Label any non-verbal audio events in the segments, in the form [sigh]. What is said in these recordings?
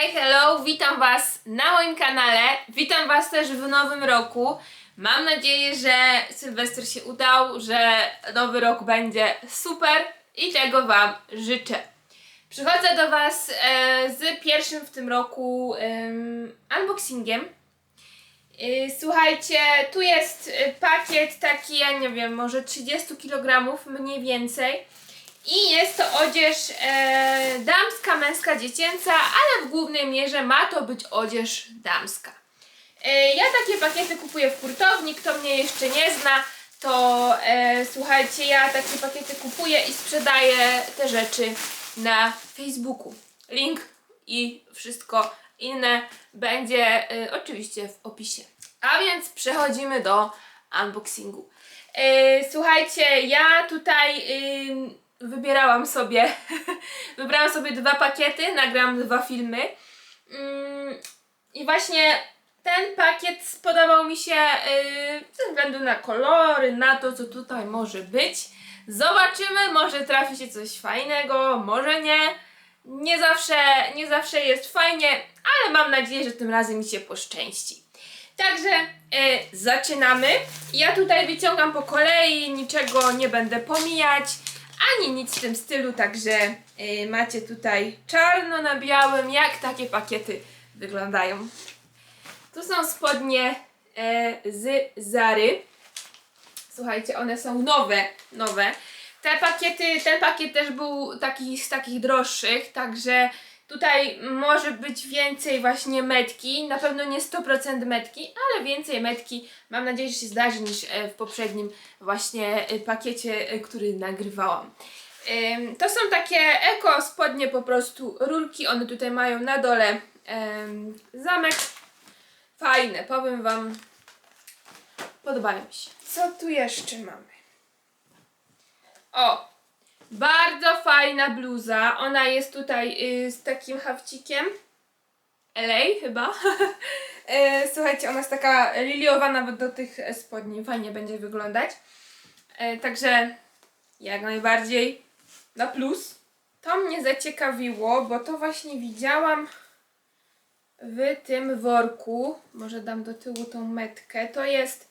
Hej, hello, witam Was na moim kanale. Witam Was też w nowym roku. Mam nadzieję, że Sylwester się udał, że nowy rok będzie super i tego Wam życzę. Przychodzę do Was e, z pierwszym w tym roku em, unboxingiem. Y, Słuchajcie, tu jest y, pakiet taki, ja nie wiem, może 30 kg mniej więcej. I jest to odzież e, damska, męska, dziecięca, ale w głównej mierze ma to być odzież damska. E, ja takie pakiety kupuję w hurtowni, kto mnie jeszcze nie zna, to e, słuchajcie, ja takie pakiety kupuję i sprzedaję te rzeczy na Facebooku. Link i wszystko inne będzie e, oczywiście w opisie. A więc przechodzimy do unboxingu. E, słuchajcie, ja tutaj wybierałam sobie, [laughs] wybrałam sobie dwa pakiety, nagram dwa filmy. Ym, I właśnie ten pakiet spodobał mi się yy, ze względu na kolory, na to, co tutaj może być. Zobaczymy, może trafi się coś fajnego, może nie. Nie zawsze, nie zawsze jest fajnie, ale mam nadzieję, że tym razem mi się poszczęści. Także e, zaczynamy. Ja tutaj wyciągam po kolei, niczego nie będę pomijać, ani nic w tym stylu, także e, macie tutaj czarno na białym, jak takie pakiety wyglądają. Tu są spodnie e, z Zary. Słuchajcie, one są nowe, nowe. Te pakiety, ten pakiet też był taki z takich droższych, także tutaj może być więcej właśnie metki, na pewno nie 100% metki, ale więcej metki mam nadzieję, że się zdarzy niż e, w poprzednim właśnie e, pakiecie, e, który nagrywałam. To są takie eko spodnie po prostu rurki, one tutaj mają na dole zamek. Fajne, powiem wam, podobają mi się. Co tu jeszcze mamy? O, bardzo fajna bluza. Ona jest tutaj y, z takim hawcikiem. LA chyba. E, [laughs] Słuchajcie, ona jest taka liliowa nawet do tych spodni. Fajnie będzie wyglądać. E, Także jak najbardziej na plus. To mnie zaciekawiło, bo to właśnie widziałam w tym worku. Może dam do tyłu tą metkę. To jest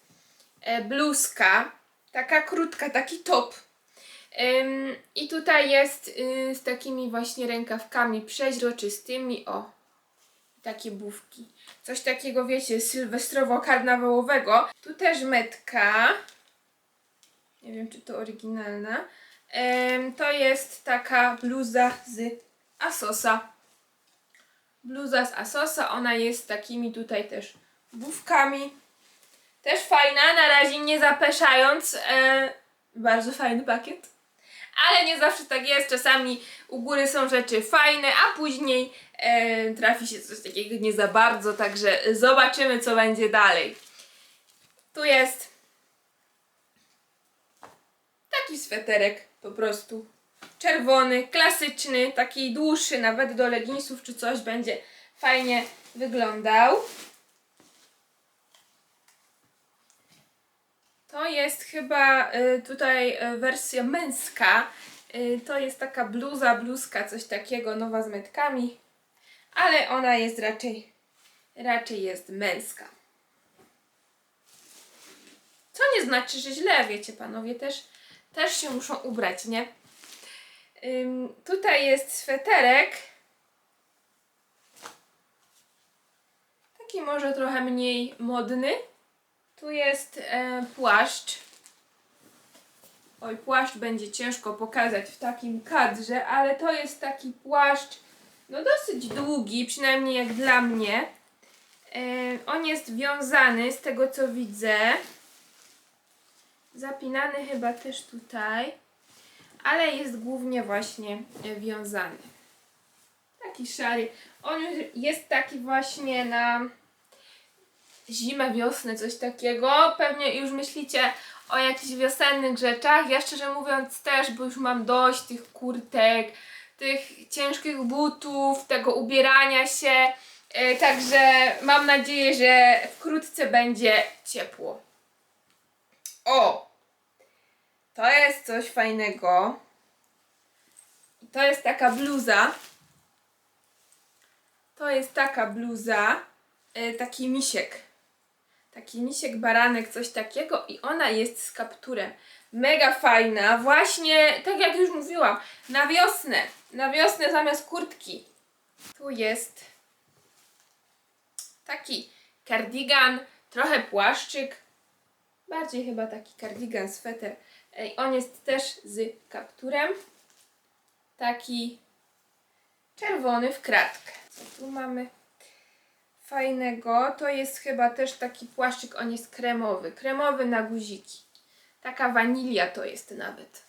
e, bluzka. Taka krótka, taki top. I tutaj jest y, z takimi właśnie rękawkami przeźroczystymi. O, takie bufki. Coś takiego, wiecie, sylwestrowo-karnawałowego. Tu też metka. Nie wiem, czy to oryginalna. To jest taka bluza z Asosa. Bluza z Asosa. Ona jest takimi tutaj też bufkami. Też fajna, na razie nie zapeszając. E, bardzo fajny pakiet. Ale nie zawsze tak jest. Czasami u góry są rzeczy fajne, a później e, trafi się coś takiego nie za bardzo. Także zobaczymy, co będzie dalej. Tu jest taki sweterek po prostu. Czerwony, klasyczny, taki dłuższy, nawet do leginsów czy coś będzie fajnie wyglądał. To jest chyba y, tutaj y, wersja męska. Y, to jest taka bluza, bluzka, coś takiego, nowa z metkami. Ale ona jest raczej, raczej jest męska. Co nie znaczy, że źle, wiecie panowie, też, też się muszą ubrać, nie? Tutaj jest sweterek. Taki może trochę mniej modny. Tu jest e, płaszcz. Oj, płaszcz będzie ciężko pokazać w takim kadrze, ale to jest taki płaszcz, no dosyć długi, przynajmniej jak dla mnie. E, on jest wiązany z tego co widzę. Zapinany chyba też tutaj, ale jest głównie właśnie e, wiązany. Taki szary. On jest taki właśnie na zimę, wiosnę, coś takiego. Pewnie już myślicie o jakichś wiosennych rzeczach. Ja szczerze mówiąc też, bo już mam dość tych kurtek, tych ciężkich butów, tego ubierania się. E, Także mam nadzieję, że wkrótce będzie ciepło. O! To jest coś fajnego. To jest taka bluza. To jest taka bluza, e, taki misiek. Taki misiek, baranek, coś takiego i ona jest z kapturem. Mega fajna, właśnie tak jak już mówiłam, na wiosnę. Na wiosnę zamiast kurtki. Tu jest taki kardigan, trochę płaszczyk. Bardziej chyba taki kardigan, sweter. Ej, On jest też z kapturem. Taki czerwony w kratkę. Co tu mamy fajnego? To jest chyba też taki płaszczyk, on jest kremowy. Kremowy na guziki. Taka wanilia to jest nawet.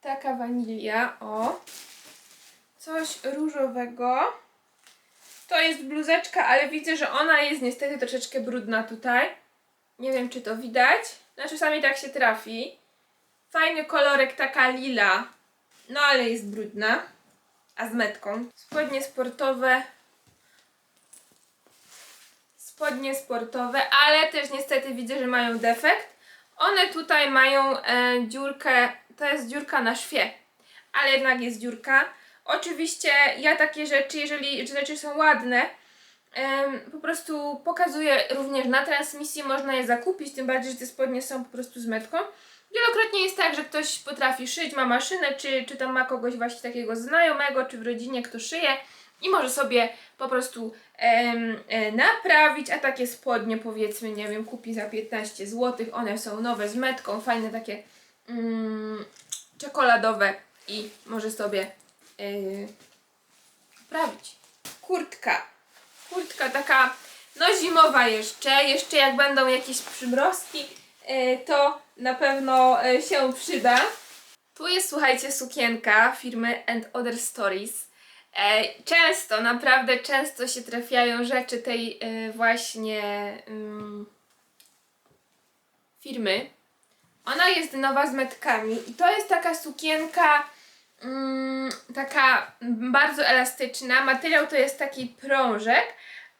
Taka wanilia, o. Coś różowego. To jest bluzeczka, ale widzę, że ona jest niestety troszeczkę brudna tutaj. Nie wiem, czy to widać. No czasami tak się trafi. Fajny kolorek, taka lila. No ale jest brudna. A z metką. Spodnie sportowe. Spodnie sportowe, ale też niestety widzę, że mają defekt. One tutaj mają e, dziurkę, to jest dziurka na szwie, ale jednak jest dziurka. Oczywiście ja takie rzeczy, jeżeli rzeczy są ładne, po prostu pokazuję również na transmisji, można je zakupić, tym bardziej, że te spodnie są po prostu z metką. Wielokrotnie jest tak, że ktoś potrafi szyć, ma maszynę, czy, czy tam ma kogoś właśnie takiego znajomego, czy w rodzinie, kto szyje i może sobie po prostu em, e, naprawić, a takie spodnie powiedzmy, nie wiem, kupi za 15 zł, one są nowe z metką, fajne takie mm, czekoladowe i może sobie yy, poprawić. Kurtka. Kurtka taka no zimowa jeszcze, jeszcze jak będą jakieś przymrozki, to na pewno yy, się przyda. Tu jest, słuchajcie, sukienka firmy And Other Stories. E, Często, naprawdę często się trafiają rzeczy tej e, właśnie ym, firmy. Ona jest nowa z metkami i to jest taka sukienka mm, taka bardzo elastyczna. Materiał to jest taki prążek,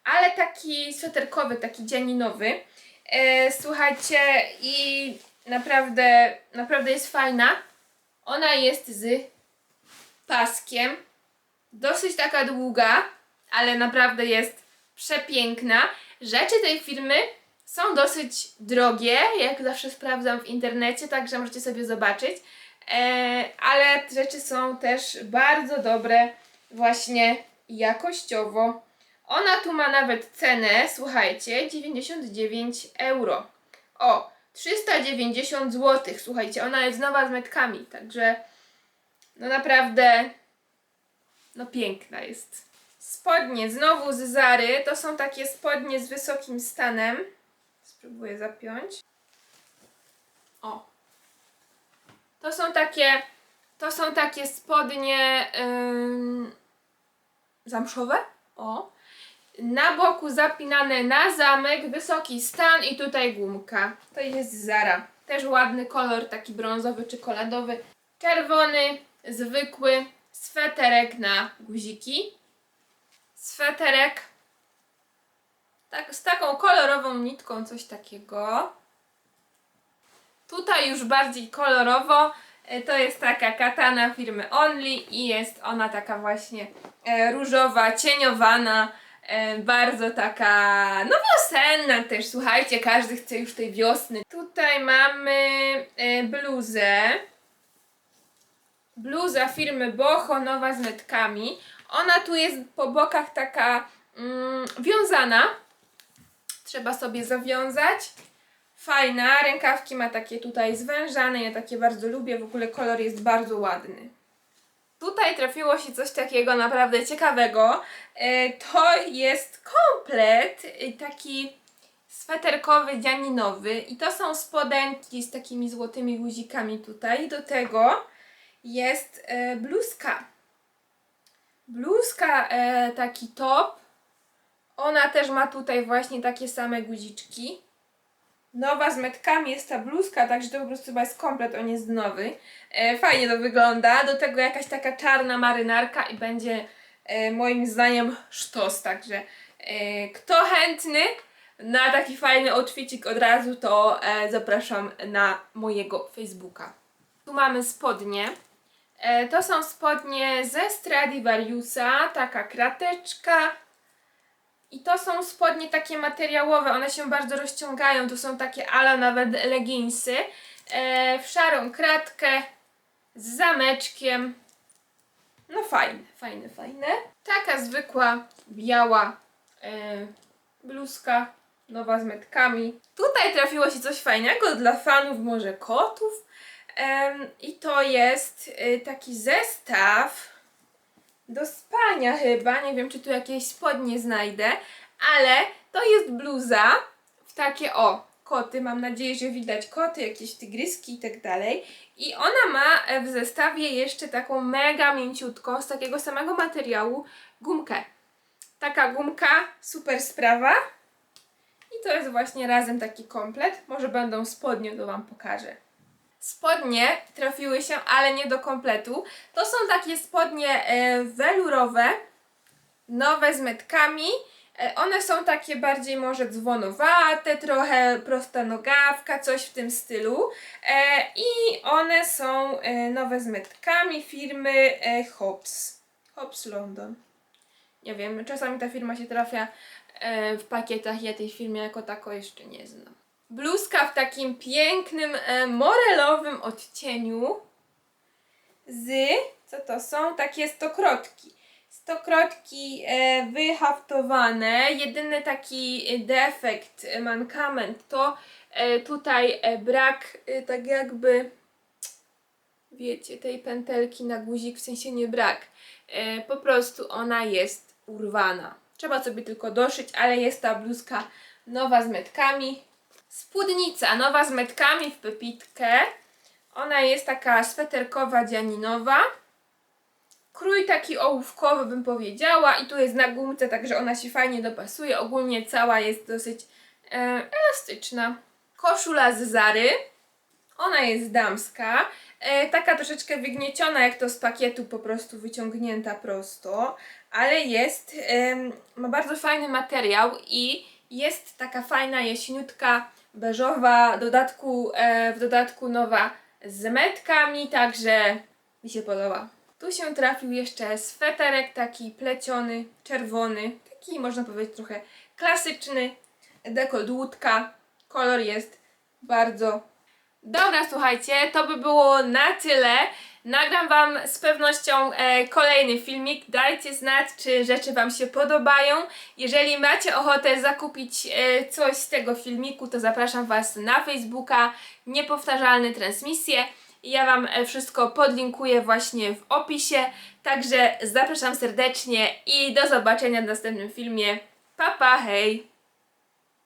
ale taki sweterkowy, taki dzianinowy. E, słuchajcie, i naprawdę, naprawdę jest fajna. Ona jest z paskiem. Dosyć taka długa, ale naprawdę jest przepiękna. Rzeczy tej firmy są dosyć drogie, jak zawsze sprawdzam w internecie, także możecie sobie zobaczyć. E, ale rzeczy są też bardzo dobre, właśnie jakościowo. Ona tu ma nawet cenę, słuchajcie, 99 euro. O, 390 zł. Słuchajcie, ona jest nowa z metkami, także no naprawdę no piękna jest. Spodnie znowu z Zary. To są takie spodnie z wysokim stanem. Spróbuję zapiąć. O. To są takie to są takie spodnie ym, zamszowe. O. Na boku zapinane na zamek, wysoki stan i tutaj gumka. To jest Zara. Też ładny kolor, taki brązowy, czekoladowy. Czerwony, zwykły, sweterek na guziki. Sweterek tak, z taką kolorową nitką, coś takiego. Tutaj już bardziej kolorowo. E, To jest taka katana firmy Only i jest ona taka właśnie e, różowa, cieniowana, e, bardzo taka, no wiosenna też, słuchajcie, każdy chce już tej wiosny. Tutaj mamy e, bluzę, bluza firmy Boho, nowa z metkami. Ona tu jest po bokach taka mm, wiązana. Trzeba sobie zawiązać. Fajna, rękawki ma takie tutaj zwężane, ja takie bardzo lubię, w ogóle kolor jest bardzo ładny. Tutaj trafiło się coś takiego naprawdę ciekawego. E, To jest komplet e, taki sweterkowy, dzianinowy i to są spodenki z takimi złotymi guzikami tutaj. Do tego jest e, bluzka. Bluzka, taki top. Ona też ma tutaj właśnie takie same guziczki. Nowa z metkami jest ta bluzka, także to po prostu chyba jest komplet, on jest nowy. E, fajnie to wygląda. Do tego jakaś taka czarna marynarka i będzie e, moim zdaniem sztos, także e, kto chętny na taki fajny outfitik od razu, to e, zapraszam na mojego Facebooka. Tu mamy spodnie. E, to są spodnie ze Stradivariusa, taka krateczka. I to są spodnie takie materiałowe, one się bardzo rozciągają, to są takie ala nawet leginsy. E, w szarą kratkę z zameczkiem. No fajne, fajne, fajne. Taka zwykła, biała e, bluzka, nowa z metkami. Tutaj trafiło się coś fajnego dla fanów może kotów. Em, I to jest y, taki zestaw do spania chyba. Nie wiem, czy tu jakieś spodnie znajdę, ale to jest bluza w takie o koty. Mam nadzieję, że widać koty, jakieś tygryski i tak dalej. I ona ma e, w zestawie jeszcze taką mega mięciutką, z takiego samego materiału, gumkę. Taka gumka, super sprawa. I to jest właśnie razem taki komplet. Może będą spodnie, to Wam pokażę. Spodnie trafiły się, ale nie do kompletu. To są takie spodnie e, welurowe, nowe z metkami. E, one są takie bardziej może dzwonowate, trochę prosta nogawka, coś w tym stylu. E, I one są nowe z metkami firmy Hobbs. Hobbs London. Nie wiem, czasami ta firma się trafia w pakietach, ja tej firmy jako tako jeszcze nie znam. Bluzka w takim pięknym, e, morelowym odcieniu z, co to są? Takie stokrotki. Stokrotki e, wyhaftowane. Jedyny taki defekt, e, mankament to tutaj brak tak jakby wiecie, tej pętelki na guzik, w sensie nie brak. Po prostu ona jest urwana. Trzeba sobie tylko doszyć, ale jest ta bluzka nowa z metkami. Spódnica nowa z metkami w pepitkę. Ona jest taka sweterkowa, dzianinowa. Krój taki ołówkowy bym powiedziała i tu jest na gumce, także ona się fajnie dopasuje. Ogólnie cała jest dosyć e, elastyczna. Koszula z Zary. Ona jest damska. E, taka troszeczkę wygnieciona, jak to z pakietu, po prostu wyciągnięta prosto, ale jest, em, ma bardzo fajny materiał i jest taka fajna jesieniutka, beżowa, dodatku, e, w dodatku nowa z metkami, także mi się podoba. Tu się trafił jeszcze sweterek taki pleciony, czerwony, taki można powiedzieć trochę klasyczny, dekolt łódka, kolor jest bardzo Dobra, słuchajcie, to by było na tyle. Nagram Wam z pewnością e, kolejny filmik. Dajcie znać, czy rzeczy Wam się podobają. Jeżeli macie ochotę zakupić e, coś z tego filmiku, to zapraszam Was na Facebooka Niepowtarzalne Transmisje. Ja Wam e, wszystko podlinkuję właśnie w opisie. Także zapraszam serdecznie i do zobaczenia w następnym filmie. Pa, pa, hej!